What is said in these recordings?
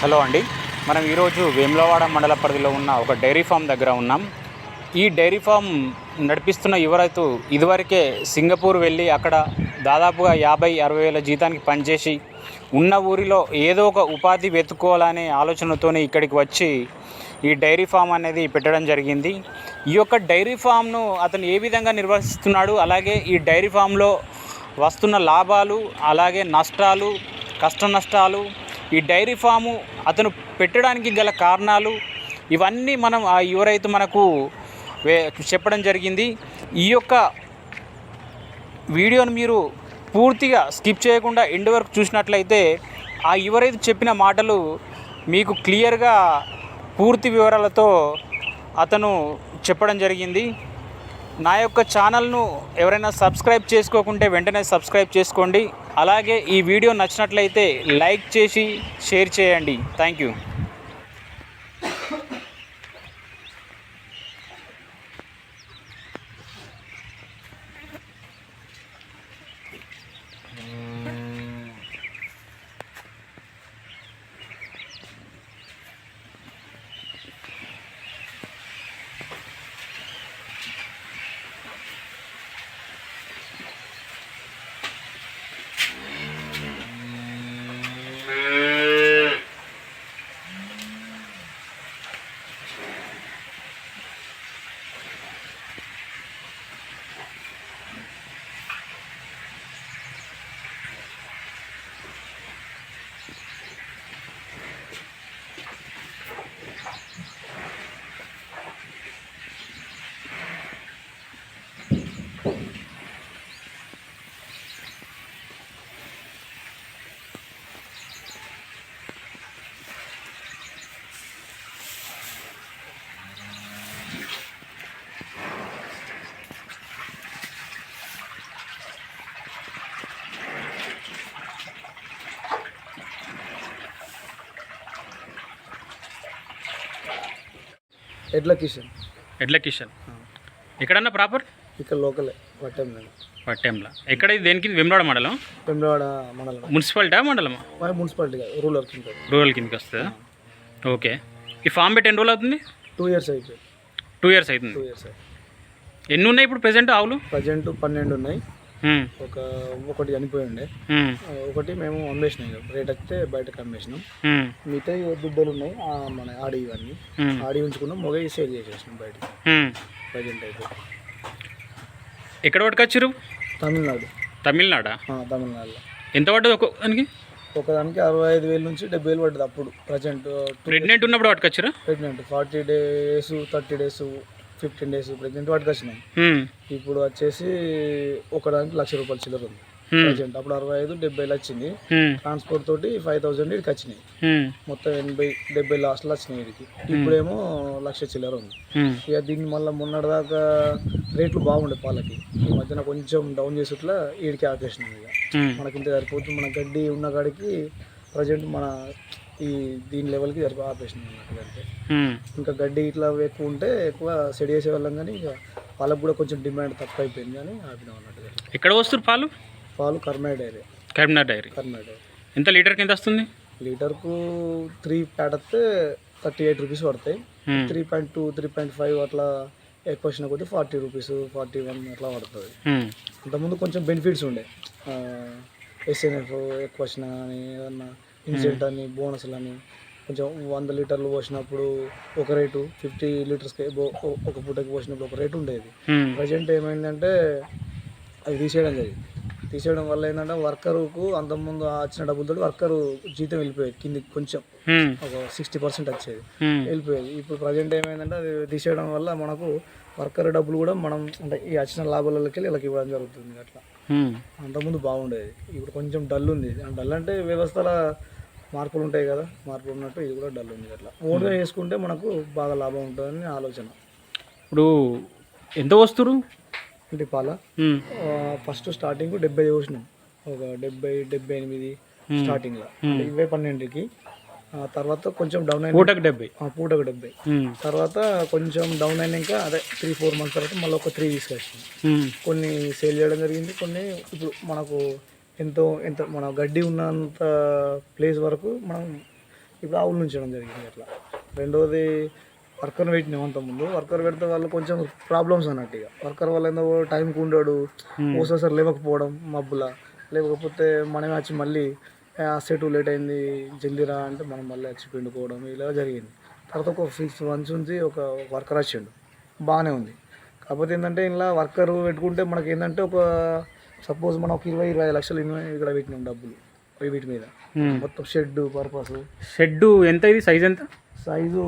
Hello అండి. మనం ఈరోజు వేములవాడ మండల పరిధిలో ఉన్న ఒక డైరీ ఫామ్ దగ్గర ఉన్నాం. ఈ డైరీ ఫామ్ నడిపిస్తున్న యువ రైతు ఇదివరకే సింగపూర్ వెళ్ళి అక్కడ దాదాపుగా యాభై అరవై వేల జీతానికి పనిచేసి ఉన్న ఊరిలో ఏదో ఒక ఉపాధి వెతుక్కోవాలనే ఆలోచనతోనే ఇక్కడికి వచ్చి ఈ డైరీ ఫామ్ అనేది పెట్టడం జరిగింది. ఈ యొక్క డైరీ ఫామ్ను అతను ఏ విధంగా నిర్వహిస్తున్నాడు అలాగే ఈ డైరీ ఫామ్లో వస్తున్న లాభాలు అలాగే నష్టాలు కష్ట నష్టాలు ఈ డైరీ ఫాము అతను పెట్టడానికి గల కారణాలు ఇవన్నీ మనం ఆ యువరైతు మనకు వే చెప్పడం జరిగింది. ఈ యొక్క వీడియోను మీరు పూర్తిగా స్కిప్ చేయకుండా ఎండ్ వరకు చూసినట్లయితే ఆ యువరైతు చెప్పిన మాటలు మీకు క్లియర్గా పూర్తి వివరాలతో అతను చెప్పడం జరిగింది. నా యొక్క ఛానల్ను ఎవరైనా సబ్స్క్రైబ్ చేసుకోకుంటే వెంటనే సబ్స్క్రైబ్ చేసుకోండి. అలాగే ఈ వీడియో నచ్చినట్లయితే లైక్ చేసి షేర్ చేయండి. Thank you. ఎడ్ల కిషన్. ఎడ్ల కిషన్. ఎక్కడన్నా ప్రాపర్? ఇక్కడ లోకలే పట్టాం నేను పట్టేంలా? ఎక్కడ ఇది? దేనికి? వెమ్లాడ మండలం? పెంబలవాడ మండలం. మున్సిపాలిటా మండలమా? మరి మున్సిపాలిటీ రూరల్ కింద. రూరల్ కిందకి వస్తుందా? ఓకే. ఈ ఫామ్ పెట్టి ఎన్ని రోజులు అవుతుంది? టూ ఇయర్స్ అయిపోయి టూ ఇయర్స్ అవుతుంది. టూ ఇయర్స్ ఎన్ని ఉన్నాయి ఇప్పుడు ప్రెసెంట్ ఆవులు? ప్రజెంట్ పన్నెండు ఉన్నాయి. ఒక ఒకటి చనిపోయి ఉండే. ఒకటి మేము అమ్మేసినాం. రేట్ వస్తే బయటకు అమ్మేసినాం. మ్మ్. మిగతా దుడ్డలు ఉన్నాయి. మన ఆడి ఇవన్నీ. ఆడి ఉంచుకున్నాం. మొగ సేల్ చేసేసినాం బయటకి. మ్మ్. ప్రజెంట్ అయితే. ఎక్కడ పట్టుకొచ్చారు తమిళనాడు. తమిళనాడా? తమిళనాడులో. ఎంత పడ్డది ఒక దానికి? ఒకదానికి అరవై ఐదు వేల నుంచి డెబ్బై వేలు పడ్డది అప్పుడు. ప్రజెంట్ ప్రెగ్నెంట్ ఉన్నప్పుడు పట్టుకొచ్చారా pregnant. Forty days thirty days fifteen days pregnant వాటికి వచ్చినాం మ్మ్. ఇప్పుడు వచ్చేసి ఒకదానికి లక్ష రూపాయల చిల్లర ఉంది. ప్రజెంట్ అప్పుడు అరవై ఐదు డెబ్బైలు వచ్చింది. ట్రాన్స్పోర్ట్ తోటి ఫైవ్ థౌసండ్ ఇక్కడికి వచ్చినాయి. మొత్తం ఎనభై డెబ్బై లాస్ట్లో వచ్చినాయి వీడికి ఇప్పుడేమో లక్ష చిల్లర ఉంది. ఇక దీన్ని మళ్ళీ మొన్నటిదాకా రేట్లు బాగుండే పాలకి ఈ మధ్యన కొంచెం డౌన్ చేసేట్లా వీడికి ఆపేసినాం ఇక. మనకి ఇంత సరిపోతుంది మన గడ్డి ఉన్న కాడికి ప్రజెంట్ మన ఈ దీని లెవెల్కి సరిపో ఆపేసినాం అన్నట్టు మ్మ్. ఇంకా గడ్డి ఇట్లా ఎక్కువ ఉంటే ఎక్కువ సెడి చేసే వాళ్ళం కానీ ఇక పాలకు కూడా కొంచెం డిమాండ్ తక్కువ అయిపోయింది కానీ ఆపినాం అన్నట్టు ఎక్కడ వస్తారు పాలు? పాలు కర్మే డైరీ. కరీంనగర్ డైరీ. కర్మే డైరీ. ఎంత లీటర్కి ఎంత వస్తుంది? లీటర్కు త్రీ ప్యాట్ వస్తే థర్టీ ఎయిట్ రూపీస్ పడతాయి. Three point two three point five అట్లా ఎక్కువ వచ్చిన కొద్దీ ఫార్టీ రూపీస్ ఫార్టీ వన్ అట్లా పడుతుంది. అంతకుముందు కొంచెం బెనిఫిట్స్ ఉండే. ఎస్ఎన్ఎఫ్ ఎక్కువ వచ్చినా కానీ ఏదన్నా ఇన్సెంట్ అని బోనస్లు అని కొంచెం వంద లీటర్లు పోసినప్పుడు ఒక రేటు ఫిఫ్టీ లీటర్స్కి ఒక పూటకి పోసినప్పుడు ఒక రేటు ఉండేది. ప్రజెంట్ ఏమైందంటే అది తీసేయడం జరిగింది తీసేయడం వల్ల ఏంటంటే వర్కర్కు అంతకుముందు ఆ వచ్చిన డబ్బులతో వర్కరు జీతం వెళ్ళిపోయేది కిందికి కొంచెం. ఒక సిక్స్టీ పర్సెంట్ వచ్చేది. వెళ్ళిపోయేది ఇప్పుడు ప్రజెంట్ ఏమైందంటే అది తీసేయడం వల్ల మనకు వర్కర్ డబ్బులు కూడా మనం అంటే ఈ వచ్చిన లాభాలకి వెళ్ళి వీళ్ళకి ఇవ్వడం జరుగుతుంది అట్లా. అంతకుముందు బాగుండేది ఇప్పుడు కొంచెం డల్ ఉంది డల్ అంటే వ్యవస్థల మార్పులు ఉంటాయి కదా మార్పులు ఉన్నట్టు ఇది కూడా డల్ ఉంది అట్లా. ఓన్గా చేసుకుంటే మనకు బాగా లాభం ఉంటుందని ఆలోచన. ఇప్పుడు ఎంత వస్తురు అంటే పాల. ఫస్ట్ స్టార్టింగ్ డెబ్బై పోసినాం ఒక డెబ్బై డెబ్బై ఎనిమిది స్టార్టింగ్లో. ఇరవై పన్నెండుకి. తర్వాత కొంచెం డౌన్ అయిన పూటకు డెబ్బై. పూటకు డెబ్బై. తర్వాత కొంచెం డౌన్ అయినాక అదే త్రీ ఫోర్ మంత్స్ తర్వాత మళ్ళీ ఒక త్రీ తీసుకొచ్చింది. కొన్ని సేల్ చేయడం జరిగింది కొన్ని ఇప్పుడు మనకు ఎంతో ఎంత మన గడ్డి ఉన్నంత ప్లేస్ వరకు మనం ఇప్పుడు ఆవులు ఉంచడం జరిగింది అట్లా. రెండోది వర్కర్ పెట్టినాం అంత ముందు. వర్కర్ పెడితే వాళ్ళు కొంచెం ప్రాబ్లమ్స్ అన్నట్టు ఇక. వర్కర్ వల్ల ఏందో టైంకి ఉండడు. ఓసారి లేవకపోవడం మబ్బుల. లేకపోతే మనమే వచ్చి మళ్ళీ సెట్ లేట్ అయింది జల్దీ రా అంటే మనం మళ్ళీ వచ్చి పిండుకోవడం ఇలా జరిగింది. తర్వాత ఒక సిక్స్ మంత్స్ నుంచి ఒక వర్కర్ వచ్చిండు. బాగానే ఉంది. కాకపోతే ఏంటంటే ఇలా వర్కర్ పెట్టుకుంటే మనకి ఏంటంటే ఒక సపోజ్ మనం ఒక ఇరవై ఇరవై లక్షలు ఇక్కడ పెట్టినాం డబ్బులు వీటి మీద. మొత్తం షెడ్ పర్పస్. షెడ్ ఎంత ఇది? సైజ్ ఎంత? సైజు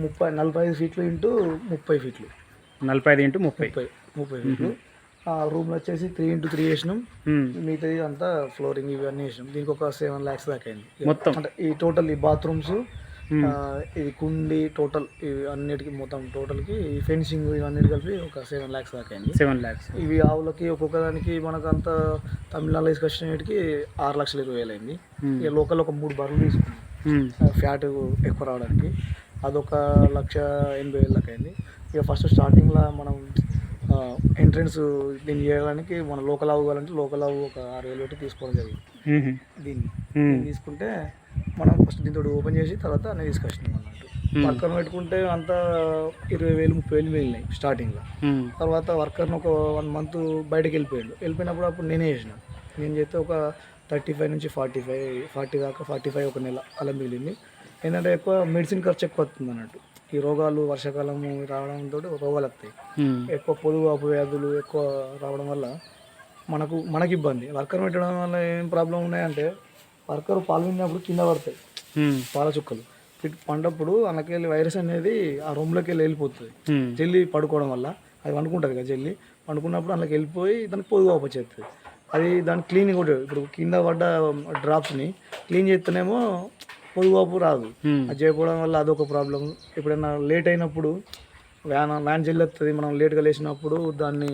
ముప్పై నలభై ఐదు ఫీట్లు ఇంటూ ముప్పై ఫీట్లు. నలభై ఐదు ఇంటూ ముప్పై. ముప్పై ఫీట్లు. ఆ రూమ్లో వచ్చేసి త్రీ ఇంటూ త్రీ వేసినాం. మిగతాది అంతా ఫ్లోరింగ్ ఇవన్నీ వేసినాం. దీనికి ఒక సెవెన్ ల్యాక్స్ దాకా అయింది. మొత్తం? అంటే ఈ టోటల్ ఈ బాత్రూమ్స్ ఇది కుండి టోటల్ ఇవి అన్నిటికి మొత్తం టోటల్కి ఫెన్సింగ్ ఇవన్నీ కలిపి ఒక సెవెన్ ల్యాక్స్ దాకా అయింది. సెవెన్ ల్యాక్స్ ఇవి ఆవులకి ఒక్కొక్క దానికి మనకు అంత తమిళనాడులో తీసుకొచ్చినటికి ఆరు లక్షల ఇరవై వేలు అయింది. ఇక లోకల్ ఒక మూడు బర్రెలు తీసుకున్నాం. ఫ్యాట్ ఎక్కువ రావడానికి. అదొక లక్ష ఎనభై వేలు దాకా అయింది. ఇక ఫస్ట్ స్టార్టింగ్లో మనం ఎంట్రన్స్ దీన్ని చేయడానికి మన లోకల్ ఆవు కావాలంటే లోకల్ ఆవు ఒక ఆరు వేలు పెట్టి తీసుకోవడం జరిగింది. దీన్ని తీసుకుంటే మనం ఫస్ట్ దీంతో ఓపెన్ చేసి తర్వాత అన్నీ తీసుకొచ్చినాం అన్నట్టు. పక్కన పెట్టుకుంటే అంత ఇరవై వేలు ముప్పై వేలు మిగిలినాయి స్టార్టింగ్లో తర్వాత వర్కర్ని ఒక వన్ మంత్ బయటకు వెళ్ళిపోయాడు. వెళ్ళిపోయినప్పుడు అప్పుడు నేనే చేసిన. నేను చేస్తే ఒక థర్టీ ఫైవ్ నుంచి ఫార్టీ ఫైవ్ ఫార్టీ దాకా ఫార్టీ ఫైవ్ ఒక నెల అలా మిగిలింది. ఏంటంటే ఎక్కువ మెడిసిన్ ఖర్చు ఎక్కువ వస్తుంది అన్నట్టు. ఈ రోగాలు వర్షాకాలం రావడంతో రోగాలు వస్తాయి. ఎక్కువ పొదుగు అప్పు వ్యాధులు ఎక్కువ రావడం వల్ల మనకు మనకి ఇబ్బంది. వర్కర్ పెట్టడం వల్ల ఏం ప్రాబ్లం ఉన్నాయంటే వర్కర్ పాలు విన్నప్పుడు కింద పడతాయి. పాల చుక్కలు. పండప్పుడు అందులోకి వైరస్ అనేది ఆ రూమ్లోకి వెళ్ళి వెళ్ళిపోతుంది జల్లి పడుకోవడం వల్ల. అది వండుకుంటుంది కదా జల్లి. వండుకున్నప్పుడు అందులోకి వెళ్ళిపోయి దానికి పొదుగు ఆపచేస్తుంది అది దాని క్లీనింగ్ కూడా ఇప్పుడు కింద పడ్డ డ్రాప్స్ని క్లీన్ చేస్తేనేమో పొదుగు రాదు. అది చేయకపోవడం వల్ల అదొక ప్రాబ్లం. ఎప్పుడైనా లేట్ అయినప్పుడు వ్యాన్ వ్యాన్ జల్లి వస్తుంది. మనం లేట్గా లేచినప్పుడు దాన్ని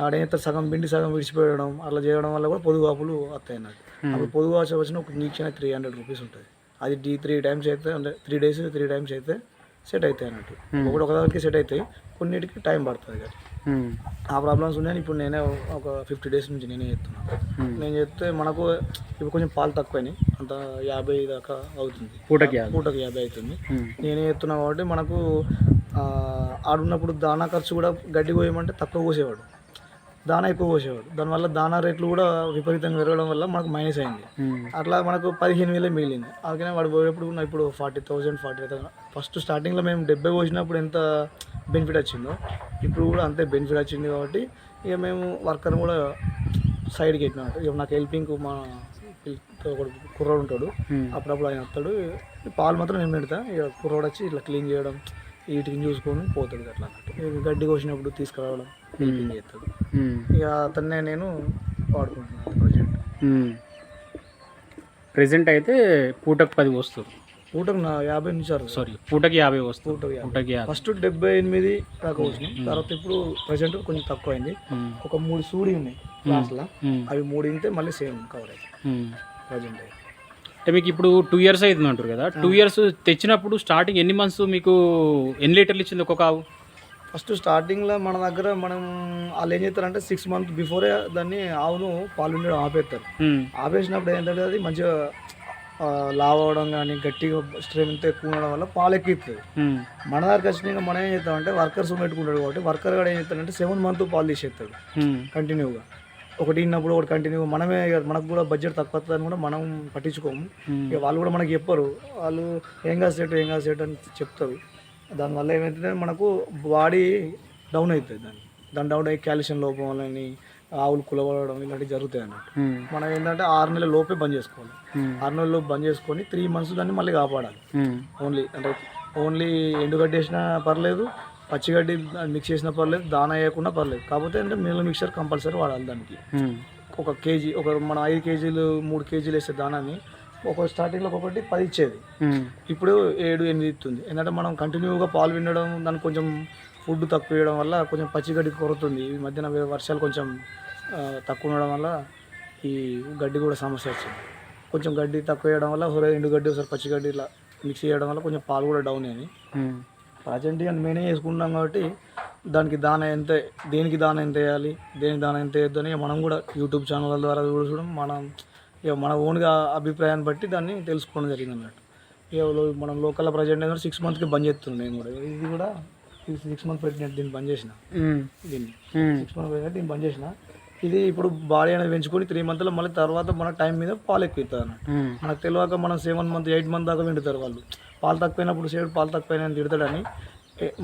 ఆడేత సగం పిండి సగం విడిచిపోయడం అట్లా చేయడం వల్ల కూడా పొదుగు వాపులు వస్తాయి అన్నట్టు అప్పుడు పొదుగు వాచ వచ్చిన ఒక ఇంజక్షన్ త్రీ హండ్రెడ్ రూపీస్ ఉంటుంది. అది డి త్రీ టైమ్స్ అయితే అంటే త్రీ డేస్ త్రీ టైమ్స్ అయితే సెట్ అవుతాయి అన్నట్టు. ఒకటి ఒకదానికి సెట్ అవుతాయి కొన్నిటికి టైం పడుతుంది కదా. ఆ ప్రాబ్లమ్స్ ఉన్నాయని ఇప్పుడు నేనే ఒక ఫిఫ్టీ డేస్ నుంచి నేనే చేస్తున్నాను నేను చెప్తే మనకు ఇప్పుడు కొంచెం పాలు తక్కువని అంత యాభై దాకా అవుతుంది. పూటకి. పూటకి యాభై అవుతుంది. నేనే చెప్తున్నా కాబట్టి మనకు ఆడున్నప్పుడు దానా ఖర్చు కూడా గడ్డి కోయమంటే తక్కువ కోసేవాడు దానా ఎక్కువ కోసేవాడు దానివల్ల దానా రేట్లు కూడా విపరీతంగా పెరగడం వల్ల మనకు మైనస్ అయింది. అట్లా మనకు పదిహేను వేలే మిగిలింది. అందుకనే వాడు పోయేప్పుడు ఇప్పుడు forty thousand forty thousand first స్టార్టింగ్లో మేము డెబ్బై పోసినప్పుడు ఎంత బెనిఫిట్ వచ్చిందో ఇప్పుడు కూడా అంతే బెనిఫిట్ వచ్చింది కాబట్టి ఇక మేము వర్కర్ కూడా సైడ్కి పెట్టినాం ఇక నాకు హెల్పింగ్ మా కుర్రోడు ఉంటాడు. అప్పుడప్పుడు ఆయన వస్తాడు. పాలు మాత్రం నేను పెడతా. ఇక కుర్రోడు వచ్చి ఇట్లా క్లీన్ చేయడం వీటిని చూసుకొని పోతాడు అట్లా అన్నట్టు. గడ్డి కోసినప్పుడు తీసుకురావడం హెల్పింగ్ చేస్తాడు. ఇక అతన్నే నేను వాడుకుంటున్నాను ప్రజెంట్. ప్రెసెంట్ అయితే పూటకు పది వస్తుంది. పూటకు నా యాభై నుంచి అరవై. సారీ పూటకి యాభై వస్తుంది. పూటకు పూటకి ఫస్ట్ డెబ్బై ఎనిమిది దాకా వచ్చినాం తర్వాత ఇప్పుడు ప్రజెంట్ కొంచెం తక్కువ అయింది. ఒక మూడు సూడి ఉన్నాయి క్లాస్లో. అవి మూడు ఇంతే మళ్ళీ సేమ్ కవర్ ఉమ్. ప్రజెంట్ అయితే. అంటే మీకు ఇప్పుడు టూ ఇయర్స్ అవుతుంది అంటారు కదా టూ ఇయర్స్ తెచ్చినప్పుడు స్టార్టింగ్ ఎన్ని మంత్స్ మీకు ఎన్ని లీటర్లు ఇచ్చింది ఒక్కొక్క ఆవు ఫస్ట్ స్టార్టింగ్లో మన దగ్గర మనం వాళ్ళు ఏం చేస్తారంటే సిక్స్ మంత్ బిఫోరే దాన్ని ఆవును పాలు ఉండడం ఆపేస్తారు. ఆపేసినప్పుడు ఏంటంటే అది మంచిగా లావ్ అవ్వడం కానీ గట్టిగా స్ట్రెంత్ ఎక్కువ ఉండడం వల్ల పాలు ఎక్కువ ఇస్తుంది. మన దగ్గర వచ్చినాక మనం ఏం చేస్తామంటే వర్కర్స్ పెట్టుకుంటాడు కాబట్టి వర్కర్ కూడా ఏం చేస్తాడంటే సెవెన్ మంత్ పాలు తీసేస్తాడు. కంటిన్యూగా ఒకటి ఇన్నప్పుడు ఒకటి కంటిన్యూ మనమే మనకు కూడా బడ్జెట్ తక్కువ వస్తుందని కూడా మనం పట్టించుకోము. ఇక వాళ్ళు కూడా మనకి చెప్పరు వాళ్ళు ఏం కాదు సెట్ ఏం కాదు సెట్ అని చెప్తారు దానివల్ల ఏమవుతుందంటే మనకు బాడీ డౌన్ అవుతుంది దాన్ని దాని డౌన్ అయ్యి కాల్షియం లోపం వల్లని ఆవులు కులవడం ఇలాంటివి జరుగుతాయి అన్నట్టు. మనం ఏంటంటే ఆరు నెలల లోపే బంద్ చేసుకోవాలి. ఆరు నెలల లోపు బంద్ చేసుకొని త్రీ మంత్స్ దాన్ని మళ్ళీ కాపాడాలి. ఓన్లీ అంటే ఓన్లీ ఎండుగడ్డి వేసినా పర్లేదు పచ్చిగడ్డి మిక్స్ చేసినా పర్లేదు దానా వేయకుండా పర్లేదు. కాకపోతే అంటే మిగిలిన మిక్చర్ కంపల్సరీ వాడాలి దానికి. ఉమ్. ఒక కేజీ ఒక మన ఐదు కేజీలు మూడు కేజీలు వేసే దానాన్ని ఒక స్టార్టింగ్లో ఒక్కొక్కటి పది ఇచ్చేది. ఉమ్. ఇప్పుడు ఏడు ఎనిమిది ఇస్తుంది. ఎందుకంటే మనం కంటిన్యూగా పాలు వినడం దానికి కొంచెం ఫుడ్ తక్కువ వేయడం వల్ల కొంచెం పచ్చిగడ్డి కొరుతుంది. ఈ మధ్యన వర్షాలు కొంచెం తక్కువ ఉండడం వల్ల ఈ గడ్డి కూడా సమస్య వచ్చింది. కొంచెం గడ్డి తక్కువ వేయడం వల్ల ఎండు గడ్డి ఒకసారి పచ్చిగడ్డి ఇలా మిక్స్ చేయడం వల్ల కొంచెం పాలు కూడా డౌన్ అయినాయి. ఉమ్. ప్రజెంట్ అని మేమే చేసుకుంటాం కాబట్టి దానికి దాన ఎంత దేనికి దాన ఎంత వేయాలి దేనికి దాన ఎంత వేయద్దు అని మనం కూడా యూట్యూబ్ ఛానల్ ద్వారా చూడడం మనం ఇక మన ఓన్గా అభిప్రాయాన్ని బట్టి దాన్ని తెలుసుకోవడం జరిగింది అన్నట్టు. ఇక మనం లోకల్ ప్రజెంట్ అయితే సిక్స్ మంత్కి బంద్ చేస్తున్నాం నేను కూడా. ఇది కూడా సిక్స్ మంత్ ప్రెగ్నెంట్ దీన్ని బంద్ చేసిన. దీన్ని. సిక్స్ మంత్ ప్రెగ్నెంట్ దీన్ని బంద్ చేసిన. ఇది ఇప్పుడు బాడీ అనేది పెంచుకొని త్రీ మంత్లో మళ్ళీ తర్వాత మన టైం మీద పాలు ఎక్కువ అన్నట్టు మనకు తెలియక మనం సెవెన్ మంత్ ఎయిట్ మంత్ దాకా విండుతారు వాళ్ళు. పాలు తక్కువైనప్పుడు సేడు పాలు తక్కువైనా తిడతాడని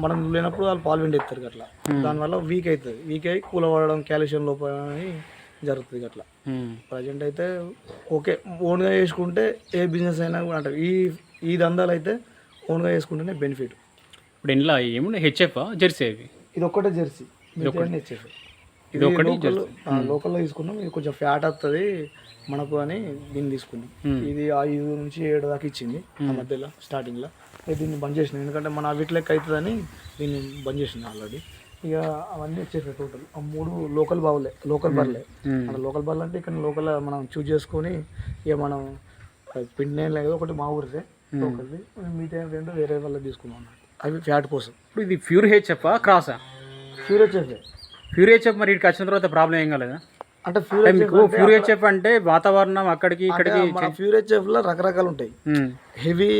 మనం లేనప్పుడు వాళ్ళు పాలు విండెత్తారు అట్లా దానివల్ల వీక్ అవుతుంది. వీక్ అయ్యి కూలబడడం కాల్షియం లోపం అని జరుగుతుంది అట్లా ప్రజెంట్ అయితే ఓకే ఓన్గా చేసుకుంటే ఏ బిజినెస్ అయినా కూడా అంటారు. ఈ ఈ దందాలు అయితే ఓన్గా చేసుకుంటేనే బెనిఫిట్ ఇప్పుడు ఇంట్లో ఏముండే హెచ్ఎఫ్ జెర్సీ అవి? ఇది ఒక్కటే జెర్సీ ఇచ్చేసి ఇది ఒకటి లోకల్ లోకల్లో తీసుకున్నాం. ఇది కొంచెం ఫ్యాట్ వస్తుంది మనకు అని దీన్ని తీసుకున్నాం. ఇది ఐదు నుంచి ఏడు దాకా ఇచ్చింది ఆ మధ్యలో స్టార్టింగ్లో దీన్ని బంద్ చేసినాం. ఎందుకంటే మన వీటి లెక్క అవుతుందని దీన్ని బంద్ చేసిన ఆల్రెడీ ఇక అవన్నీ వచ్చేసాయి టోటల్ ఆ మూడు లోకల్ బావులే లోకల్ బర్లే మన లోకల్ బర్లు అంటే ఇక్కడ లోకల్ మనం చూజ్ చేసుకొని ఇక మనం పిండి లేదు ఒకటి మా ఊరిదే లోకల్ది మిగతా రెండు వేరే వాళ్ళకి తీసుకున్నాం అన్నట్టు. అవి ఫ్యాట్ కోసం. ఇప్పుడు ఇది ప్యూర్ హెచ్ఎఫ్ క్రాసా? ఫ్యూర్ వచ్చేసాయి ప్యూర్ హెచ్ఎఫ్ మరి ఇక్కడికి వచ్చిన తర్వాత ప్రాబ్లం ఏం కాలేదా? అంటే ఫ్యూర్ అంటే మీకు ప్యూర్ హెచ్ఎఫ్ అంటే వాతావరణం అక్కడికి ఇక్కడికి మన ఫ్యూర్ హెచ్ఎఫ్లో రకరకాలు ఉంటాయి. హెవీ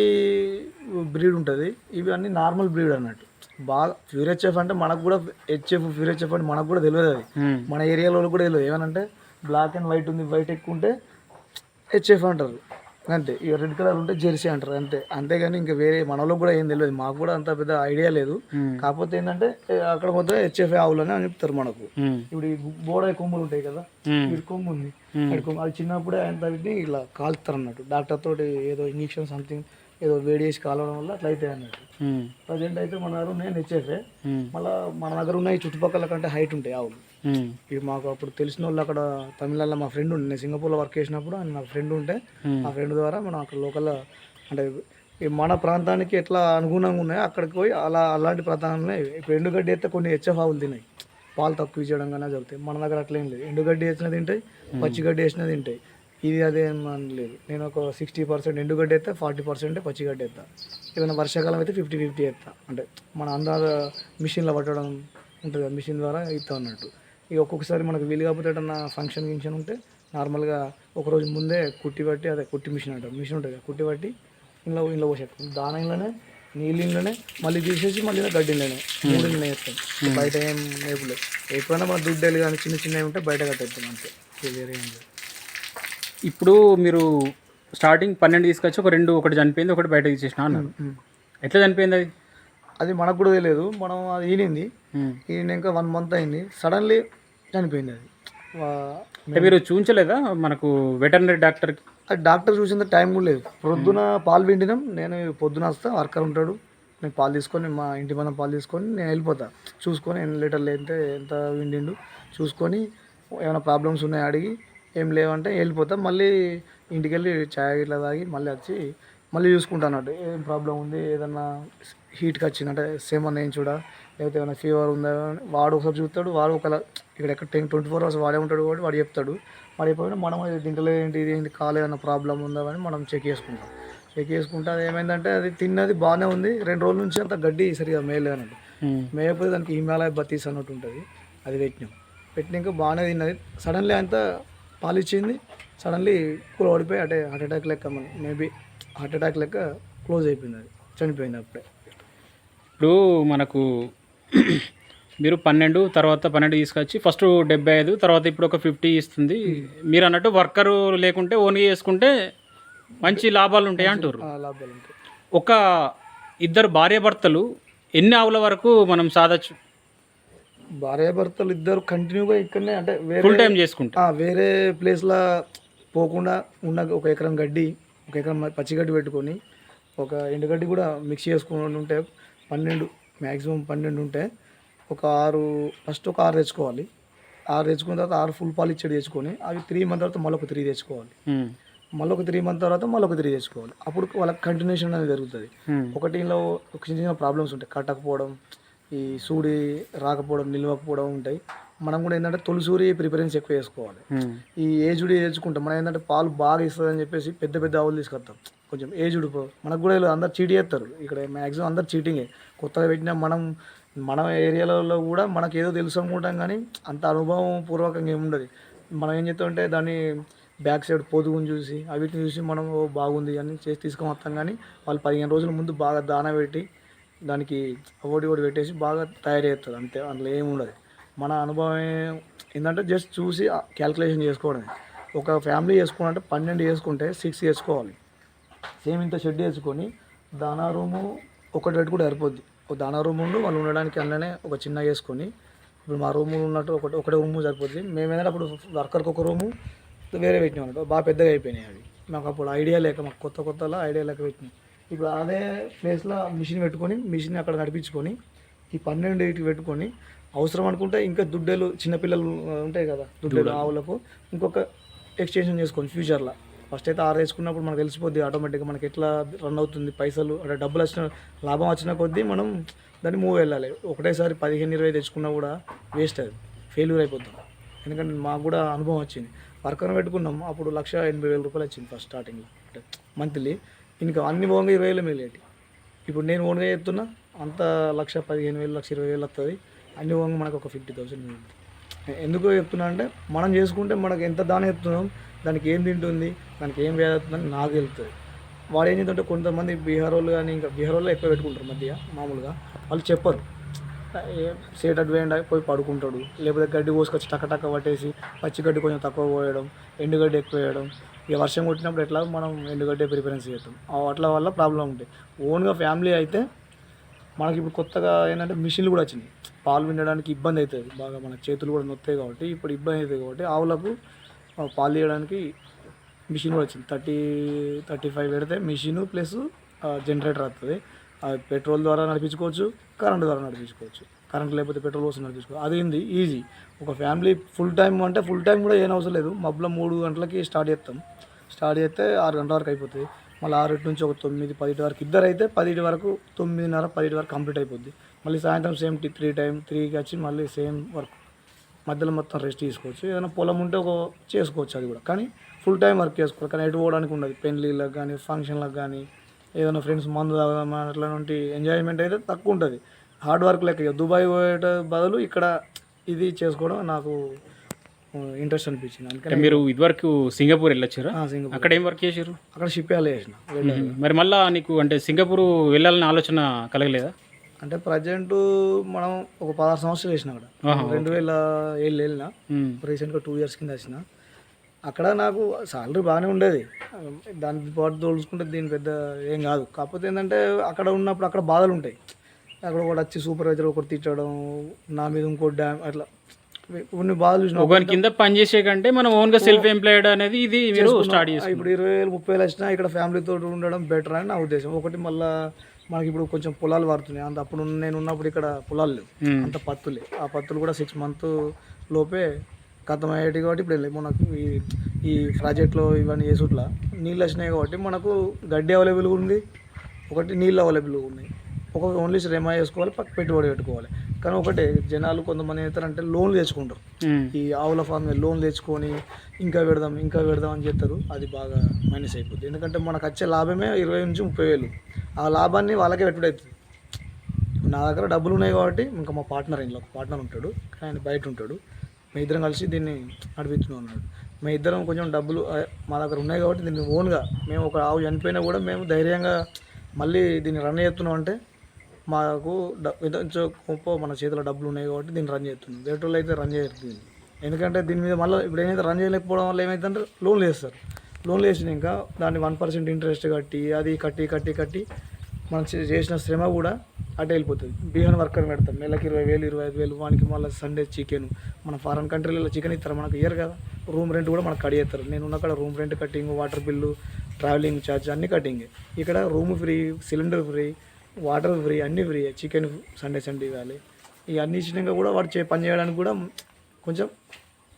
బ్రీడ్ ఉంటుంది. ఇవి అన్ని నార్మల్ బ్రీడ్ అన్నట్టు. బాగా ప్యూర్ హెచ్ఎఫ్ అంటే మనకు కూడా హెచ్ఎఫ్ ప్యూర్ హెచ్ఎఫ్ అంటే మనకు కూడా తెలియదు అది. ఉమ్, మన ఏరియాలో కూడా తెలియదు. ఏమనంటే బ్లాక్ అండ్ వైట్ ఉంది వైట్ ఎక్కువ ఉంటే హెచ్ఎఫ్ అంటారు. అంతే ఇక రెడ్ కలర్ ఉంటే జెర్సీ అంటారు అంతే. అంతేగాని ఇంకా వేరే మనలో కూడా ఏం తెలియదు మాకు కూడా అంత పెద్ద ఐడియా లేదు. కాకపోతే ఏంటంటే అక్కడ మొత్తం హెచ్ఎఫ్ ఆవులని అని చెప్తారు మనకు. ఇప్పుడు ఈ బోడ కొమ్ములు ఉంటాయి కదా వీడి కొమ్ము ఉంది. కొమ్ము అది చిన్నప్పుడే ఆయన తగ్గి ఇలా కాలుతారు అన్నట్టు. డాక్టర్ తోటి ఏదో ఇంజక్షన్ సంథింగ్ ఏదో వేడి చేసి కాలవడం వల్ల అట్లా అయితే అన్నట్టు. ప్రజెంట్ అయితే మన దగ్గర ఉన్నాయి హెచ్ఎఫే ఉమ్, మళ్ళీ మన దగ్గర ఉన్నాయి చుట్టుపక్కల కంటే హైట్ ఉంటాయి ఆవులు. ఇవి మాకు అప్పుడు తెలిసిన వాళ్ళు అక్కడ తమిళనాడులో మా ఫ్రెండ్ ఉండే. నేను సింగపూర్లో వర్క్ చేసినప్పుడు ఆయన మా ఫ్రెండ్ ఉంటే మా ఆ ఫ్రెండ్ ద్వారా మనం అక్కడ లోకల్ అంటే మన ప్రాంతానికి ఎట్లా అనుగుణంగా ఉన్నాయో అక్కడికి పోయి అలా అలాంటి ప్రాంతాలనే ఇప్పుడు ఎండుగడ్డి అయితే కొన్ని హెచ్ఎఫ్ ఆవులు తినాయి పాలు తక్కువ చేయడం కానీ జరుగుతాయి. మన దగ్గర అట్లా ఏం లేదు. ఎండుగడ్డి వేసినది తింటాయి పచ్చిగడ్డి వేసినది తింటాయి. ఇది అదేం లేదు. నేను ఒక సిక్స్టీ పర్సెంట్ ఎండుగడ్డి అయితే ఫార్టీ పర్సెంట్ పచ్చిగడ్డి వేస్తా. ఏదైనా వర్షాకాలం అయితే ఫిఫ్టీ ఫిఫ్టీ వేస్తా. అంటే మన అందాజ మిషన్లో పట్టడం ఉంటుంది మిషన్ ద్వారా ఇస్తా అన్నట్టు. ఇక ఒక్కొక్కసారి మనకు వీలు కాకపోతే ఏదన్నా ఫంక్షన్ గింక్షన్ ఉంటే నార్మల్గా ఒక రోజు ముందే కుట్టి పట్టి అదే కుట్టి మిషన్ అంటారు మిషన్ ఉంటుంది కదా కుట్టి పట్టి ఇంట్లో ఇంట్లో పోసేస్తాం. దాని ఇంట్లోనే నీళ్ళు ఇంట్లోనే మళ్ళీ తీసేసి మళ్ళీ ఇలా గడ్డి ఇంట్లోనే మూడు ఇంట్లోనే వేస్తాం. బయట ఏం మేపులేదు ఎప్పుడైనా మన దుడ్డలు కానీ చిన్న చిన్నవి ఉంటే బయట కట్టేస్తాం అంతే. వేరే ఏం లేదు. ఇప్పుడు మీరు స్టార్టింగ్ పన్నెండు తీసుకొచ్చి ఒక రెండు ఒకటి చనిపోయింది ఒకటి బయట తీసేసిన అన్నారు. ఎట్లా చనిపోయింది అది? అది మనకు కూడా తెలియదు మనం అది ఈనింది. ఈయన వన్ మంత్ అయింది. సడన్లీ చనిపోయింది అది. అంటే మీరు చూపించలేదా? మనకు వెటర్నరీ డాక్టర్కి అది డాక్టర్ చూసిన టైం కూడా లేదు. పొద్దున పాలు పిండినాం నేను పొద్దున వస్తా వర్కర్ ఉంటాడు. నేను పాలు తీసుకొని మా ఇంటి మనం పాలు తీసుకొని నేను వెళ్ళిపోతా. చూసుకొని ఎన్ని లీటర్లు ఎంత ఎంత విండిండు చూసుకొని ఏమైనా ప్రాబ్లమ్స్ ఉన్నాయో అడిగి ఏం లేవంటే వెళ్ళిపోతా. మళ్ళీ ఇంటికి వెళ్ళి ఛాయ్ ఇట్లా తాగి మళ్ళీ వచ్చి మళ్ళీ చూసుకుంటా అన్నట్టు. ఏం ప్రాబ్లం ఉంది ఏదన్నా హీట్కి వచ్చిందంటే సేమ్ అన్న ఏం చూడా? లేకపోతే ఏమైనా ఫీవర్ ఉందా? అని వాడు ఒకసారి చూస్తాడు వాడు ఒకవేళ ఇక్కడ ఎక్కడ టెన్ ట్వంటీ ఫోర్ అవర్స్ వాడే ఉంటాడు కాబట్టి వాడు చెప్తాడు. వాడు చెప్పిన మనం దీంట్లో ఏంటి ఇది ఏంటి కాలు ఏదైనా ప్రాబ్లం ఉందా అని మనం చెక్ చేసుకుంటాం. చెక్ చేసుకుంటే అది ఏమైందంటే అది తిన్నది బాగానే ఉంది. రెండు రోజుల నుంచి అంత గడ్డి సరిగా మేయలేదు అన్నట్టు. మేయకపోతే దానికి హిమాలయ బతీస్ అన్నట్టు ఉంటుంది. అది పెట్టినాం. పెట్టినాక బాగానే తిన్నది. సడన్లీ అంత పాలు ఇచ్చింది సడన్లీ కూల పడిపోయి అంటే హార్ట్ అటాక్ లెక్క మేబీ హార్ట్ అటాక్ లెక్క క్లోజ్ అయిపోయింది అది. చనిపోయింది అప్పుడే. ఇప్పుడు మనకు మీరు పన్నెండు తర్వాత పన్నెండు తీసుకొచ్చి ఫస్ట్ డెబ్బై ఐదు తర్వాత ఇప్పుడు ఒక ఫిఫ్టీ ఇస్తుంది. మీరు అన్నట్టు వర్కరు లేకుంటే ఓన్గా చేసుకుంటే మంచి లాభాలు ఉంటాయి అంటారు ఒక ఇద్దరు భార్యాభర్తలు ఎన్ని ఆవుల వరకు మనం సాధచ్చు భార్యాభర్తలు ఇద్దరు కంటిన్యూగా ఇక్కడనే అంటే ఫుల్ టైం చేసుకుంటే వేరే ప్లేస్లో పోకుండా ఉన్న ఒక ఎకరం గడ్డి ఒక ఎకరం పచ్చిగడ్డి పెట్టుకొని ఒక ఎండుగడ్డి కూడా మిక్స్ చేసుకుని ఉంటే పన్నెండు మ్యాక్సిమం పన్నెండు ఉంటే ఒక ఆరు ఫస్ట్ ఒక ఆరు తెచ్చుకోవాలి. ఆరు తెచ్చుకున్న తర్వాత ఆరు ఫుల్ పాలు ఇచ్చేది తెచ్చుకొని అవి త్రీ మంత్ తర్వాత మళ్ళీ ఒక త్రీ తెచ్చుకోవాలి. మళ్ళీ ఒక త్రీ మంత్ తర్వాత మళ్ళీ ఒక త్రీ తెచ్చుకోవాలి. అప్పుడు వాళ్ళకి కంటిన్యూషన్ అనేది జరుగుతుంది ఉమ్, ఒకటి ఇంట్లో ఒక చిన్న చిన్న ప్రాబ్లమ్స్ ఉంటాయి. కట్టకపోవడం ఈ సూడి రాకపోవడం నిలవకపోవడం ఉంటాయి. మనం కూడా ఏంటంటే తొలిసూరి ప్రిఫరెన్స్ ఎక్కువ చేసుకోవాలి. ఈ ఏజుడి తెచ్చుకుంటాం మనం ఏంటంటే పాలు బాగా ఇస్తుంది అని చెప్పేసి పెద్ద పెద్ద ఆవులు తీసుకొస్తాం. కొంచెం ఏజుడు మనకు కూడా ఇలా అందరు చీటీ చేస్తారు. ఇక్కడ మ్యాక్సిమం అందరు చీటింగే. కొత్తగా పెట్టినా మనం మన ఏరియాలలో కూడా మనకు ఏదో తెలుసు అనుకుంటాం కానీ అంత అనుభవం పూర్వకంగా ఏముండదు మనం ఏం చేస్తామంటే దాన్ని బ్యాక్ సైడ్ పొదుగుని చూసి అవిటిని చూసి మనం బాగుంది అని చేసి తీసుకొని వస్తాం కానీ వాళ్ళు పదిహేను రోజుల ముందు బాగా దాన పెట్టి దానికి ఒకటి ఒకటి పెట్టేసి బాగా తయారు అంతే. అందులో ఏమి ఉండదు. మన అనుభవం ఏంటంటే జస్ట్ చూసి క్యాల్కులేషన్ చేసుకోవడమే. ఒక ఫ్యామిలీ చేసుకోవాలంటే పన్నెండు చేసుకుంటే సిక్స్ చేసుకోవాలి. సేమ్ ఇంత షెడ్ వేసుకొని దానా రూము ఒకటి కూడా సరిపోద్ది. ఒక దానా రూమ్ ఉండు వాళ్ళు ఉండడానికి అందులోనే ఒక చిన్న వేసుకొని ఇప్పుడు మా రూమ్ ఉన్నట్టు ఒకటి ఒకటే రూము సరిపోద్ది. మేము ఏంటంటే అప్పుడు వర్కర్కి ఒక రూము వేరే పెట్టినాం అనమాట బాగా పెద్దగా అయిపోయినాయి అవి. మాకు అప్పుడు ఐడియా లేక మాకు కొత్త కొత్తలో ఐడియా లేక పెట్టినాయి ఇప్పుడు అదే ప్లేస్లో మిషన్ పెట్టుకొని మిషన్ అక్కడ నడిపించుకొని ఈ పన్నెండు ఇటు పెట్టుకొని అవసరం అనుకుంటే ఇంకా దుడ్డలు చిన్నపిల్లలు ఉంటాయి కదా దుడ్డలు ఆవులకు ఇంకొక ఎక్స్టెన్షన్ చేసుకోండి ఫ్యూచర్లో ఫస్ట్ అయితే ఆరు వేసుకున్నప్పుడు మనకు తెలిసిపోద్ది ఆటోమేటిక్గా మనకి ఎట్లా రన్ అవుతుంది పైసలు అంటే డబ్బులు వచ్చిన లాభం వచ్చిన కొద్దీ మనం దాన్ని మూవ్ వెళ్ళాలి. ఒకటేసారి పదిహేను ఇరవై తెచ్చుకున్నా కూడా వేస్ట్ అది ఫెయిల్యూర్ అయిపోతాం ఎందుకంటే మాకు కూడా అనుభవం వచ్చింది. వర్కర్ పెట్టుకున్నాం అప్పుడు లక్ష ఎనభై వేల రూపాయలు వచ్చింది ఫస్ట్ స్టార్టింగ్లో అంటే మంత్లీ ఇంకా అన్ని ఓన్గా ఇరవై వేలు మిగిలేటి ఇప్పుడు నేను ఓన్గా చెప్తున్నా అంత లక్ష పదిహేను వేలు లక్ష ఇరవై వేలు వస్తుంది అన్ని ఓన్గా మనకు ఒక ఫిఫ్టీ థౌసండ్ మిగిలింది. ఎందుకు చెప్తున్నా అంటే మనం చేసుకుంటే మనకు ఎంత దాని చెప్తున్నాం దానికి ఏం తింటుంది దానికి ఏం వ్యాధి నాకు తెలుస్తుంది. వాడు ఏం చేస్తుంటే కొంతమంది బీహార్ వాళ్ళు కానీ ఇంకా బీహార్ వాళ్ళు ఎక్కువ పెట్టుకుంటారు మధ్య మామూలుగా. వాళ్ళు చెప్పరు. సేట్ అడ్వేండ్ పోయి పడుకుంటాడు. లేకపోతే గడ్డి కోసుకొచ్చి టక్క టక్క పట్టేసి పచ్చి గడ్డి కొంచెం తక్కువ పోయడం ఎండుగడ్డి ఎక్కువ వేయడం ఇక వర్షం కొట్టినప్పుడు ఎట్లా మనం ఎండుగడ్డే ప్రిఫరెన్స్ చేస్తాం అట్లా వాటి వల్ల ప్రాబ్లం ఉంటాయి ఓన్గా ఫ్యామిలీ అయితే మనకి ఇప్పుడు కొత్తగా ఏంటంటే మిషన్లు కూడా వచ్చినాయి. పాలు వినడానికి ఇబ్బంది అవుతుంది. బాగా మన చేతులు కూడా నొత్తాయి కాబట్టి ఇప్పుడు ఇబ్బంది అవుతుంది కాబట్టి ఆవులకు పాలు తీయడానికి మిషన్ కూడా వచ్చింది. థర్టీ థర్టీ ఫైవ్ పెడితే మిషన్ ప్లస్ జనరేటర్ వస్తుంది పెట్రోల్ ద్వారా నడిపించుకోవచ్చు కరెంట్ ద్వారా నడిపించుకోవచ్చు. కరెంట్ లేకపోతే పెట్రోల్ కోసం నడిపించుకోవచ్చు. అది ఏంది? ఈజీ. ఒక ఫ్యామిలీ ఫుల్ టైం అంటే ఫుల్ టైం కూడా ఏం అవసరం లేదు. మబ్బులో మూడు గంటలకి స్టార్ట్ చేస్తాం. స్టార్ట్ చేస్తే ఆరు గంటల వరకు అయిపోతుంది మళ్ళీ ఆరు నుంచి ఒక తొమ్మిది పదిటి వరకు ఇద్దరు అయితే పదిటి వరకు తొమ్మిదిన్నర పదిటి వరకు కంప్లీట్ అయిపోద్ది. మళ్ళీ సాయంత్రం సేమ్ టీ త్రీ టైం త్రీకి వచ్చి మళ్ళీ సేమ్ వర్క్. మధ్యలో మొత్తం రెస్ట్ తీసుకోవచ్చు. ఏదైనా పొలం ఉంటే ఒక చేసుకోవచ్చు అది కూడా. కానీ ఫుల్ టైం వర్క్ చేసుకోవాలి. కానీ ఎటు పోవడానికి ఉండదు. పెళ్ళిళ్ళకి కానీ ఫంక్షన్లకు కానీ ఏదైనా ఫ్రెండ్స్ మందు తాగడం అట్లాంటి ఎంజాయ్మెంట్ అయితే తక్కువ ఉంటుంది. హార్డ్ వర్క్ లెక్క దుబాయ్ పోయేట బదులు ఇక్కడ ఇది చేసుకోవడం నాకు ఇంట్రెస్ట్ అనిపించింది. అంటే అందుకని మీరు ఇదివరకు సింగపూర్ వెళ్ళొచ్చారా? సింగపూర్. అక్కడ ఏం వర్క్ చేశారు అక్కడ షిప్ వేయాలి చేసిన. మరి మళ్ళా నీకు అంటే సింగపూర్ వెళ్ళాలని ఆలోచన కలగలేదా? అంటే ప్రజెంట్ మనం ఒక పదహారు సంవత్సరాలు వేసిన అక్కడ. రెండు వేల ఏళ్ళు వెళ్ళిన. రీసెంట్గా టూ ఇయర్స్ కింద వచ్చిన అక్కడ నాకు సాలరీ బాగానే ఉండేది. దాని పాటు తోలుచుకుంటే దీని పెద్ద ఏం కాదు. కాకపోతే ఏంటంటే అక్కడ ఉన్నప్పుడు అక్కడ బాధలు ఉంటాయి. అక్కడ ఒకటి వచ్చి సూపర్వైజర్ ఒకటి తిట్టడం నా మీద ఇంకో డ్యామ్ అట్లా. కొన్ని బాధలు చూసిన కింద పని చేసే కంటే మనం ఓన్గా సెల్ఫ్ ఎంప్లాయిడ్ అనేది ఇది మీరు స్టార్ట్ చేసి ఇప్పుడు ఇరవై వేలు ముప్పై వేలు వచ్చినా ఇక్కడ ఫ్యామిలీతో ఉండడం బెటర్ అని నా ఉద్దేశం. ఒకటి మళ్ళీ మనకి ఇప్పుడు కొంచెం పొలాలు పడుతున్నాయి అంత అప్పుడు నేను ఉన్నప్పుడు ఇక్కడ పొలాలు లేవు. అంత పత్తులే. ఆ పత్తులు కూడా సిక్స్ మంత్ లోపే ఖతం అయ్యేటి కాబట్టి ఇప్పుడు వెళ్ళి మనకు ఈ ఈ ప్రాజెక్ట్లో ఇవన్నీ చేసుట్లా. నీళ్ళు వచ్చినాయి కాబట్టి మనకు గడ్డి అవైలబుల్గా ఉంది ఒకటి నీళ్ళు అవైలబుల్గా ఉన్నాయి ఒక ఓన్లీ శ్రమ చేసుకోవాలి పక్క పెట్టుబడి పెట్టుకోవాలి. కానీ ఒకటే జనాలు కొంతమంది ఏం చేస్తారంటే లోన్లు తెచ్చుకుంటారు. ఈ ఆవుల ఫామ్ మీద లోన్ తెచ్చుకొని ఇంకా పెడదాం ఇంకా పెడదాం అని చెప్తారు. అది బాగా మైనస్ అయిపోద్ది. ఎందుకంటే మనకు వచ్చే లాభమే ఇరవై నుంచి ముప్పై వేలు. ఆ లాభాన్ని వాళ్ళకే పెట్టుడవుతుంది నా దగ్గర డబ్బులు ఉన్నాయి కాబట్టి ఇంకా మా పార్ట్నర్ ఇంట్లో ఒక పార్ట్నర్ ఉంటాడు. ఆయన బయట ఉంటాడు. మీ ఇద్దరం కలిసి దీన్ని నడిపిస్తున్నాం అన్నాడు. మేము ఇద్దరం కొంచెం డబ్బులు మా దగ్గర ఉన్నాయి కాబట్టి దీన్ని ఓన్గా మేము ఒక ఆవు చనిపోయినా కూడా మేము ధైర్యంగా మళ్ళీ దీన్ని రన్ చేస్తున్నాం అంటే మాకు డ- గొప్ప మన చేతిలో డబ్బులు ఉన్నాయి కాబట్టి దీన్ని రన్ చేస్తున్నాం. వేరే వాళ్ళు అయితే రన్ చేయరు ఎందుకంటే దీని మీద మళ్ళీ ఇప్పుడు ఏమైతే రన్ చేయలేకపోవడం వల్ల ఏమైందంటే లోన్లు వేస్తారు. లోన్లు వేసిన ఇంకా దాన్ని వన్ పర్సెంట్ ఇంట్రెస్ట్ కట్టి అది కట్టి కట్టి కట్టి మనం చేసిన శ్రమ కూడా అటు వెళ్ళిపోతుంది. బిహాన్ వర్కర్ పెడతాం. నెలకి ఇరవై వేలు ఇరవై ఐదు వేలు వానికి మళ్ళీ సండే చికెన్ మన ఫారెన్ కంట్రీలలో చికెన్ ఇస్తారు మనకు ఇయ్యరు కదా. రూమ్ రెంట్ కూడా మనకు కడిగేస్తారు. నేను ఉన్న కాడ room rent cutting water bill travelling charge అన్ని కట్టింగ్ ఇక్కడ room free cylinder free water free అన్నీ ఫ్రీ చికెన్ సండే సండే ఇవ్వాలి ఇవి అన్నీ ఇచ్చినాక కూడా వాడు చే పని చేయడానికి కూడా కొంచెం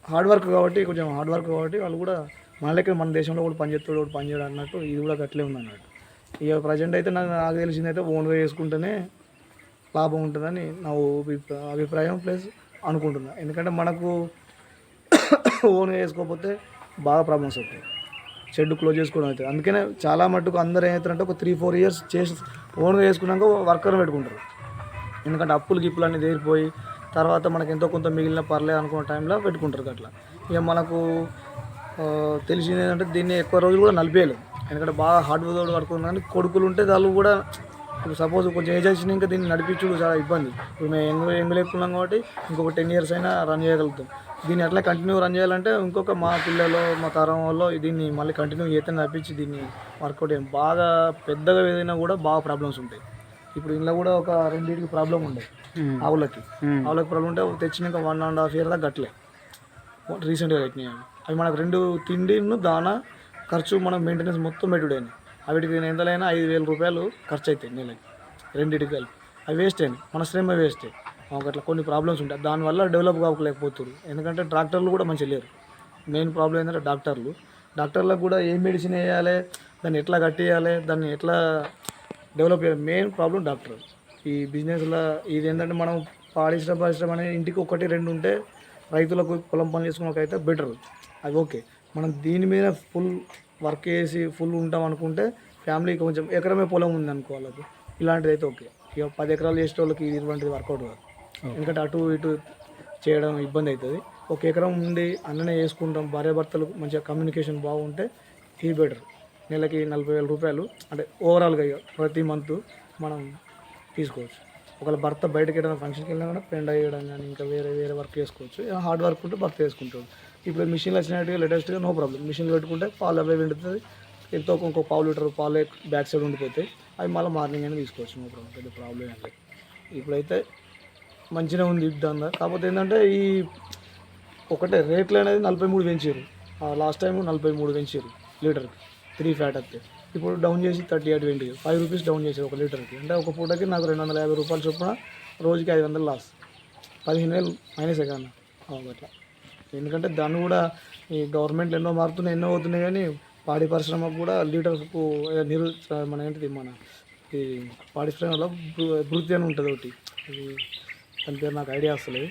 హార్డ్ వర్క్ కాబట్టి కొంచెం హార్డ్ వర్క్ కాబట్టి వాళ్ళు కూడా మన లెక్క మన దేశంలో కూడా పని చేస్తాడు కూడా పని చేయడం అన్నట్టు ఇది కూడా అట్లే ఉంది అన్నట్టు ఇక ప్రజెంట్ అయితే నాకు నాకు తెలిసిందైతే ఓన్గా చేసుకుంటేనే లాభం ఉంటుందని నా అభిప్రాయం ప్లస్ అనుకుంటున్నా. ఎందుకంటే మనకు ఓన్గా చేసుకోకపోతే బాగా ప్రాబ్లమ్స్ అవుతాయి షెడ్ క్లోజ్ చేసుకోవడం అవుతుంది అందుకనే చాలా మటుకు అందరూ ఏమవుతారంటే ఒక త్రీ ఫోర్ ఇయర్స్ చేసి ఓన్గా చేసుకున్నాక వర్కర్ పెట్టుకుంటారు. ఎందుకంటే అప్పులు గిప్పులు అన్నీ తీరిపోయి తర్వాత మనకి ఎంతో కొంత మిగిలిన పర్లేదు అనుకున్న టైంలో పెట్టుకుంటారు అట్లా ఇక మనకు తెలిసింది ఏంటంటే దీన్ని ఎక్కువ రోజులు కూడా నలిపేయలేదు ఎందుకంటే బాగా హార్డ్ వర్క్ పడుతుంది కానీ కొడుకులు ఉంటే వాళ్ళు కూడా ఇప్పుడు సపోజ్ కొంచెం ఏజ్ వచ్చిన ఇంకా దీన్ని నడిపించుడు చాలా ఇబ్బంది. ఇప్పుడు మేము ఎంగు ఎంగులేకున్నాం కాబట్టి ఇంకొక టెన్ ఇయర్స్ అయినా రన్ చేయగలుగుతాం. దీన్ని ఎట్లా కంటిన్యూ రన్ చేయాలంటే ఇంకొక మా పిల్లలు మా తరం వాళ్ళు దీన్ని మళ్ళీ కంటిన్యూ చేస్తే నడిపించి దీన్ని వర్కౌట్ చేయం బాగా పెద్దగా ఏదైనా కూడా బాగా ప్రాబ్లమ్స్ ఉంటాయి. ఇప్పుడు ఇంట్లో కూడా ఒక రెండింటికి ప్రాబ్లం ఉండే. ఆవులకి. ఆవులకి ప్రాబ్లం ఉంటే తెచ్చినాక వన్ అండ్ హాఫ్ ఇయర్ దాకా గట్లే రీసెంట్గా పెట్టినాయి అవి. అవి మనకు రెండు తిండిను దానా ఖర్చు మనం మెయింటెనెన్స్ మొత్తం పెట్టుడైనా వాటికి ఎంతలైనా ఐదు వేల రూపాయలు ఖర్చు అవుతాయి నెలకి రెండింటికి కలిపి. అవి వేస్ట్ అయింది మన శ్రమ వేస్ట్ మాకు అట్లా కొన్ని ప్రాబ్లమ్స్ ఉంటాయి. దానివల్ల డెవలప్ కావలేకపోతున్నారు ఎందుకంటే డాక్టర్లు కూడా మంచిగా లేరు. మెయిన్ ప్రాబ్లం ఏంటంటే డాక్టర్లు. డాక్టర్లకు కూడా ఏ మెడిసిన్ వేయాలి దాన్ని ఎట్లా కట్టేయాలి దాన్ని ఎట్లా డెవలప్ చేయాలి. మెయిన్ ప్రాబ్లం డాక్టర్ ఈ బిజినెస్లో ఇది ఏంటంటే మనం పాడిశ్రమ పరిశ్రమ అనేది ఇంటికి ఒకటి రెండు ఉంటే రైతులకు పొలం పని చేసుకున్నకైతే బెటర్ అది ఓకే మనం దీని మీద ఫుల్ వర్క్ చేసి ఫుల్ ఉంటాం అనుకుంటే ఫ్యామిలీకి కొంచెం ఎకరమే పొలం ఉంది అనుకో వాళ్ళకి. ఇలాంటిది అయితే ఓకే ఇక పది ఎకరాలు చేసే వాళ్ళకి ఇటువంటిది వర్కౌట్ కాదు. ఎందుకంటే అటు ఇటు చేయడం ఇబ్బంది అవుతుంది. ఒక ఎకరం ఉండి అన్ననే చేసుకుంటాం భార్యాభర్తలు మంచిగా కమ్యూనికేషన్ బాగుంటే ఇది బెటర్ నెలకి నలభై వేల రూపాయలు అంటే ఓవరాల్గా ప్రతి మంత్ మనం తీసుకోవచ్చు. ఒకవేళ భర్త బయటకి ఏదైనా ఫంక్షన్కి వెళ్ళినా కూడా పెండ్ అయ్యడం కానీ ఇంకా వేరే వేరే వర్క్ చేసుకోవచ్చు. హార్డ్ వర్క్ ఉంటే భర్త చేసుకుంటాడు ఇప్పుడు మిషన్లు వచ్చినట్టుగా లేటెస్ట్గా నో ప్రాబ్లం మిషన్లు పెట్టుకుంటే పాలు అవే వెండుతుంది. ఎంతో ఇంకో పావు లీటర్ పాలు బ్యాక్ సైడ్ ఉండిపోతాయి. అవి మళ్ళీ మార్నింగ్ అయినా తీసుకోవచ్చు నో ప్రాబ్లం పెద్ద ప్రాబ్లం అండి ఇప్పుడైతే మంచిగా ఉంది దాని కాకపోతే ఏంటంటే ఈ ఒకటే రేట్లు అనేది నలభై మూడు పెంచారు. లాస్ట్ టైం నలభై మూడు పెంచారు లీటర్కి త్రీ ఫ్యాట్ వస్తే ఇప్పుడు డౌన్ చేసి thirty eight twenty five rupees down చేశారు ఒక లీటర్కి అంటే ఒక పూటకి నాకు రెండు వందల యాభై రూపాయలు చొప్పున రోజుకి ఐదు వందలు లాస్ పదిహేను వేలు మైనస్ కానీ అట్లా. ఎందుకంటే దాన్ని కూడా ఈ గవర్నమెంట్లు ఎన్నో మారుతున్నాయి ఎన్నో అవుతున్నాయి కానీ పాడి పరిశ్రమకు కూడా లీటర్స్కు నిరు మన ఏంటిది మన ఈ పాడి పరిశ్రమలో భృతి అని ఉంటుంది ఒకటి. దాని పేరు నాకు ఐడియా వస్తలేదు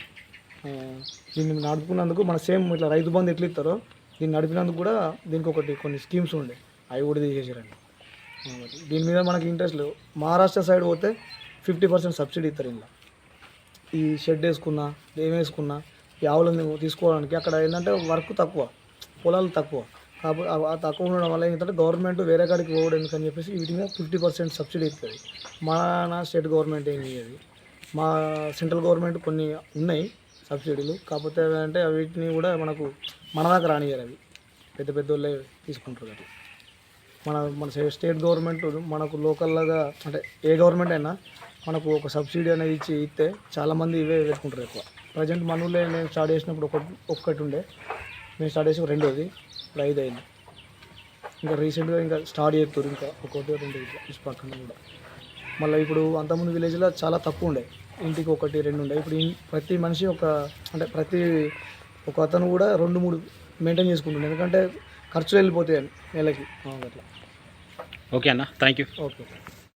దీన్ని నడుపుకున్నందుకు మన సేమ్ ఇట్లా రైతు బంధు ఎట్లా ఇస్తారో దీన్ని నడిపినందుకు కూడా దీనికి ఒకటి కొన్ని స్కీమ్స్ ఉండే. అవి కూడా తీసేసారండి. దీని మీద మనకి ఇంట్రెస్ట్ లేవు మహారాష్ట్ర సైడ్ పోతే ఫిఫ్టీ పర్సెంట్ సబ్సిడీ ఇస్తారు ఇందులో. ఈ షెడ్ వేసుకున్నా ఏం వేసుకున్నా ఈ ఆవులను తీసుకోవడానికి అక్కడ ఏంటంటే వర్క్ తక్కువ పొలాలు తక్కువ. కాబట్టి ఆ- తక్కువ ఉండడం వల్ల ఏంటంటే గవర్నమెంట్ వేరే కాడికి పోవడం ఎందుకని చెప్పేసి వీటి మీద ఫిఫ్టీ పర్సెంట్ సబ్సిడీ ఇస్తుంది. మన స్టేట్ గవర్నమెంట్ ఏం చేయదు. మా సెంట్రల్ గవర్నమెంట్ కొన్ని ఉన్నాయి సబ్సిడీలు. కాకపోతే అంటే వీటిని కూడా మనకు మన దాకా రానియరు అవి. పెద్ద పెద్ద వాళ్ళే తీసుకుంటారు అది మన మన స్టేట్ గవర్నమెంట్ మనకు లోకల్లాగా అంటే ఏ గవర్నమెంట్ అయినా మనకు ఒక సబ్సిడీ అనేది ఇచ్చి ఇస్తే చాలామంది ఇవే పెట్టుకుంటారు ఎక్కువ. ప్రజెంట్ మన ఊళ్ళో నేను స్టార్ట్ చేసినప్పుడు ఒక ఒక్కటి ఉండే. నేను స్టార్ట్ చేసిన రెండోది ఇప్పుడు ఐదు అయింది. ఇంకా రీసెంట్గా ఇంకా స్టార్ట్ చేస్తారు ఇంకా ఒకటి రెండు ఇట్లా ఇటు పక్కన కూడా. మళ్ళీ ఇప్పుడు అంతకుముందు విలేజ్లో చాలా తక్కువ ఉండే. ఇంటికి ఒకటి రెండు ఉండే. ఇప్పుడు ప్రతి మనిషి ఒక అంటే ప్రతి ఒక అతను కూడా రెండు మూడు మెయింటైన్ చేసుకుంటుండే. ఎందుకంటే ఖర్చులు వెళ్ళిపోతాయి నెలకి. అట్లా ఓకే అన్న థ్యాంక్ యూ ఓకే.